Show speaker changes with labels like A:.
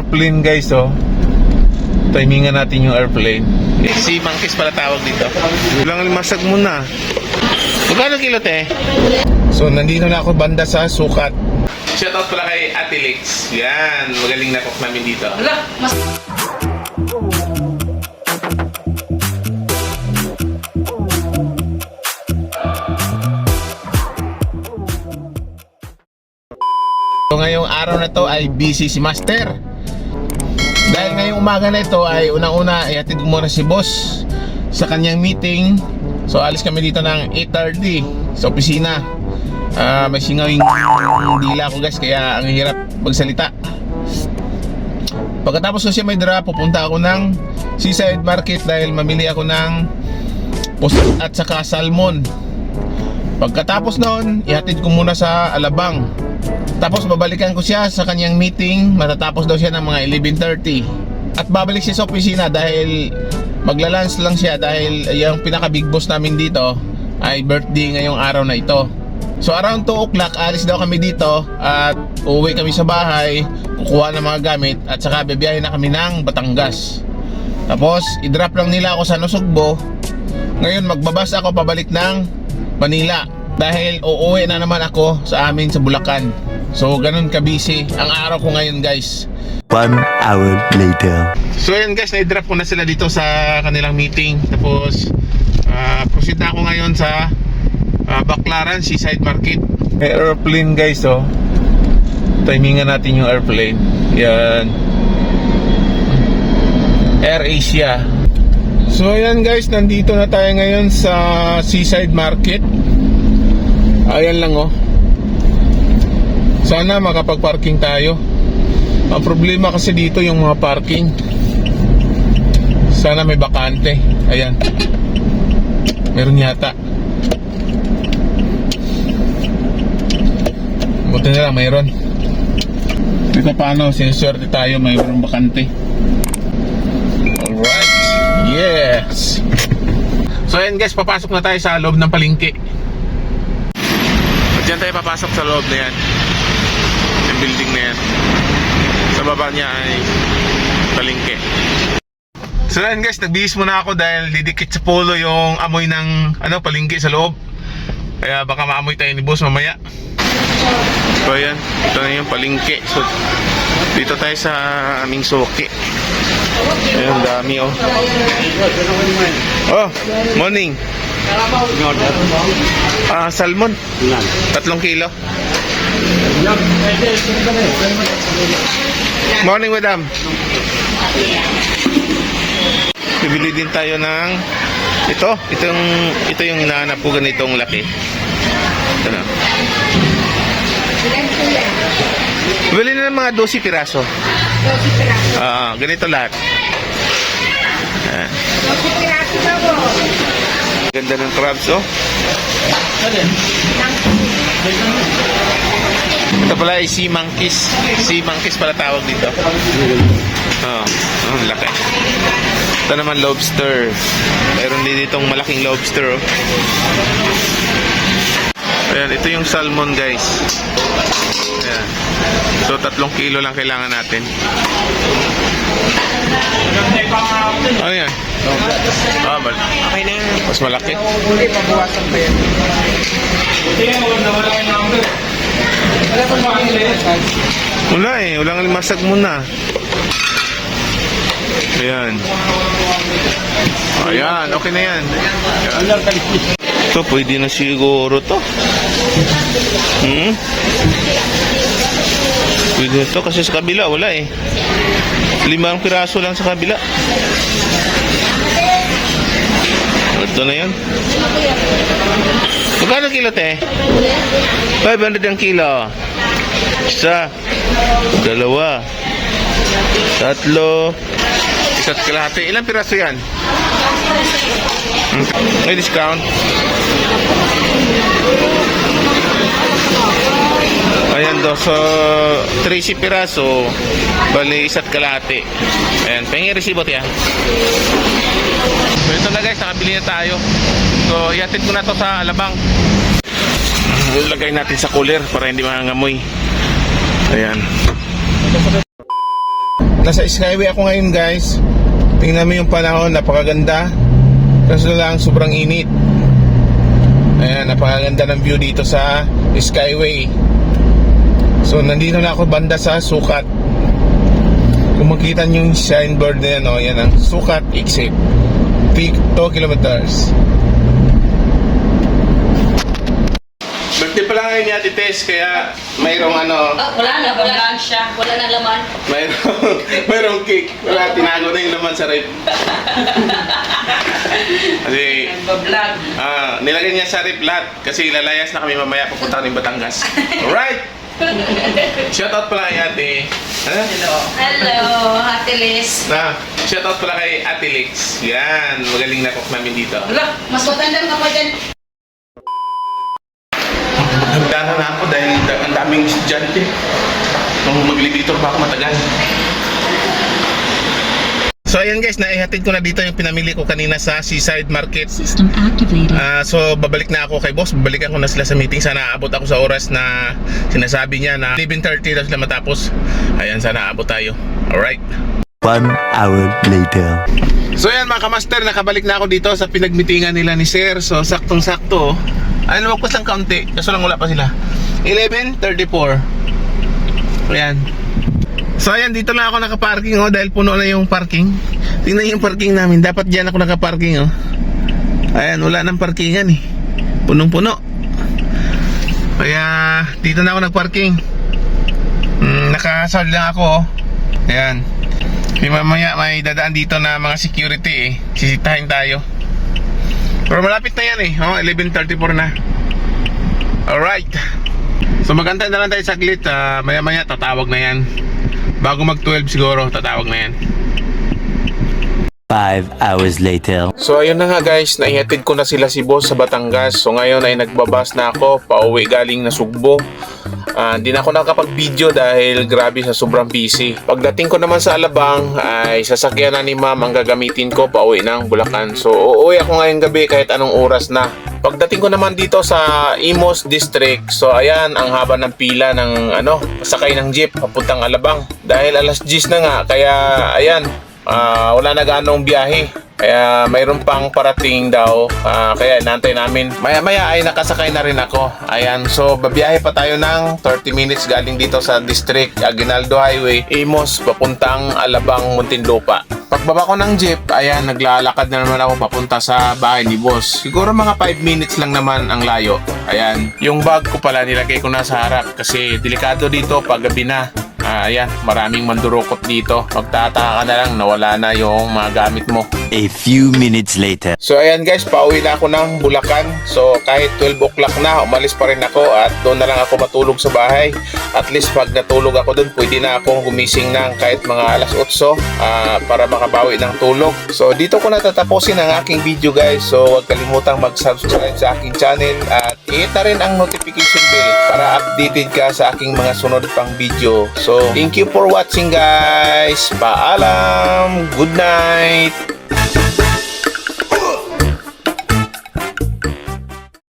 A: airplane guys oh. Timingan natin yung airplane. Eh, si Monkey's pala tawag dito. Ilang limasag muna. Magkano kilo te? So nandito na ako banda sa sukat. Shoutout pala kay Ate Lex. Yan, magaling na cook namin dito.
B: Wala, mas...
A: So ngayong araw na to ay busy si Master. Dahil ngayong umaga na ito ay unang-una ihatid muna si boss sa kanyang meeting. So alis kami dito ng 8.30 sa opisina. Ah, may singawing dila ko guys kaya ang hirap magsalita. Pagkatapos ko siya may dra, pupunta ako ng Seaside Market dahil mamili ako ng pusit at saka salmon. Pagkatapos noon, ihatid ko muna sa Alabang. Tapos babalikan ko siya sa kanyang meeting, matatapos daw siya ng mga 11.30. At babalik siya sa opisina dahil magla-lunch lang siya dahil yung pinaka big boss namin dito ay birthday ngayong araw na ito. So around 2 o'clock, alis daw kami dito at uuwi kami sa bahay, kukuha ng mga gamit at saka bibiyahe na kami ng Batangas. Tapos, i-drop lang nila ako sa Nosugbo. Ngayon, magbabas ako pabalik ng Manila dahil uuwi na naman ako sa amin sa Bulacan. So, ganun ka-busy ang araw ko ngayon, guys.
C: One hour later.
A: So, ayan guys, na-drop ko na sila dito sa kanilang meeting. Tapos, ah, proceed na ako ngayon sa ah, Baclaran Seaside Market. May airplane guys, oh. Timingan natin yung airplane. Yan. Air Asia. So ayan guys, nandito na tayo ngayon sa Seaside Market. Ayan lang oh. Sana makapag-parking tayo. Ang problema kasi dito yung mga parking. Sana may bakante. Ayan. Meron yata. Buti na lang, mayroon. Dito paano, siniswerte tayo, mayroon bakante. Alright. Yes. So ayan guys, papasok na tayo sa loob ng palengke. At dyan tayo papasok sa loob na yan. Yung building na yan. Sa baba niya ay palengke. So ayan guys, nagbihis muna ako dahil didikit sa polo yung amoy ng ano, palengke sa loob. Kaya baka maamoy tayo ni boss mamaya. So ayan, ito na yung palengke. So dito tayo sa aming soke. Ayun, dami oh. Oh, morning. Ah, salmon. Tatlong kilo. Morning, madam. Bibili din tayo ng ito, itong ito yung hinahanap ko ganitong laki. Ito na. Bili na ng mga 12 piraso. Ah, ganito lahat. Ah. Ganda ng crabs, oh. Ito pala ay sea monkeys. Sea monkeys pala tawag dito. Oh, oh laki. Ito naman lobster. Mayroon din ditong malaking lobster, oh. Ayan, ito yung salmon, guys. Ayan. So, tatlong kilo lang kailangan natin. Yan? Ah, mal
B: Okay na yan.
A: mas malaki.
B: Hindi, pabawasan pa yan. Wala pa makakita.
A: Wala eh, walang limasag muna. Ayan. Ayan, okay na yan. Ito, pwede na siguro to. Hmm? Pwede na to kasi sa kabila, wala eh. Limang piraso lang sa kabila. Ito na yan. Magkano kilo, te? 500 ang kilo. Isa. Dalawa. Tatlo. Isa't kalahati. Ilang piraso yan? Hmm. May discount? Ayan do. So, 30 piraso. Bali, isa't kalahati. Ayan. Pengi resibo tiya. So, ito na guys. Nakabili na tayo. So, iatid ko na to sa Alabang. Ilagay natin sa cooler para hindi mangangamoy. Ayan. Nasa Skyway ako ngayon guys. Tingnan mo yung panahon, napakaganda. Kaso lang, sobrang init. Ayan, napakaganda ng view dito sa Skyway. So, nandito na ako banda sa Sukat. Kung makita nyo yung signboard na yan, oh, yan ang Sukat Exit. 2 kilometers. Birthday pala ngayon ni Ate Tess, kaya mayroong ano,
D: Ah, wala na, wala siya. Wala na laman.
A: mayroong, mayroong cake. Wala, tinago na yung laman sa rep. Kasi,
D: Nagbablog.
A: ah, nilagay niya sa rep lahat. Kasi lalayas na kami mamaya papunta kami Batangas. Alright! Shoutout pala kay Ate. Ano?
D: Hello. Hello, Ate Liz.
A: Na, shoutout pala kay Ate Lix. Yan, magaling na cook namin dito.
D: Wala, mas matanda ka pa dyan.
A: Hagdanan na ako dahil da- ang daming estudyante. Kung maglilitor pa ako matagal. So ayan guys, naihatid ko na dito yung pinamili ko kanina sa Seaside Market.
E: System activated.
A: Ah, so babalik na ako kay boss, babalikan ko na sila sa meeting. Sana aabot ako sa oras na sinasabi niya na 11.30 daw sila matapos. Ayan, sana aabot tayo. Alright.
C: One hour later.
A: So yan mga kamaster, nakabalik na ako dito sa pinagmitingan nila ni Sir. So saktong-sakto. Ay, lumagpas lang kaunti. Kaso lang wala pa sila. 11.34. Ayan. So ayan, dito lang ako nakaparking oh dahil puno na yung parking. Tingnan yung parking namin. Dapat diyan ako nakaparking oh. Ayan, wala nang parkingan eh. Punong-puno. Kaya dito na ako nagparking. Mm, nakasal lang ako oh. Ayan. May mamaya may dadaan dito na mga security eh. Sisitahin tayo. Pero malapit na yan eh. Oh, 11.34 na. Alright. So magantay na lang tayo saglit. Ah, maya maya tatawag na yan. Bago mag 12 siguro, tatawag na yan.
C: Five hours later.
A: So ayun na nga guys, naihatid ko na sila si boss sa Batangas. So ngayon ay nagbabas na ako, pauwi galing na Sugbo. Ah, Hindi na ako nakapag-video dahil grabe sa sobrang busy. Pagdating ko naman sa Alabang ay sasakyan na ni ma'am ang gagamitin ko pauwi ng Bulacan. So uuwi ako ngayong gabi kahit anong oras na. Pagdating ko naman dito sa Imos District, so ayan ang haba ng pila ng ano, sakay ng jeep papuntang Alabang. Dahil alas 10 na nga, kaya ayan, Ah, wala na ganong biyahe. Kaya mayroon pang parating daw. Ah, kaya nantay namin. Maya-maya ay nakasakay na rin ako. Ayan, so babiyahe pa tayo ng 30 minutes galing dito sa District Aguinaldo Highway, Imos, papuntang Alabang, Muntinlupa. Pagbaba ko ng jeep, ayan, naglalakad na naman ako papunta sa bahay ni boss. Siguro mga 5 minutes lang naman ang layo. Ayan, yung bag ko pala nilagay ko na sa harap kasi delikado dito pag gabi na. Ah, ayan, maraming mandurukot dito. Magtataka ka na lang nawala na yung mga gamit mo.
C: A few minutes later.
A: So ayan guys, pauwi na ako ng Bulacan. So kahit 12 o'clock na, umalis pa rin ako at doon na lang ako matulog sa bahay. At least pag natulog ako doon, pwede na akong gumising ng kahit mga alas 8 ah, para makabawi ng tulog. So dito ko natatapusin ang aking video guys. So huwag kalimutang mag-subscribe sa aking channel at i-hit na rin ang notification bell para updated ka sa aking mga sunod pang video. So thank you for watching guys. Paalam. Good night.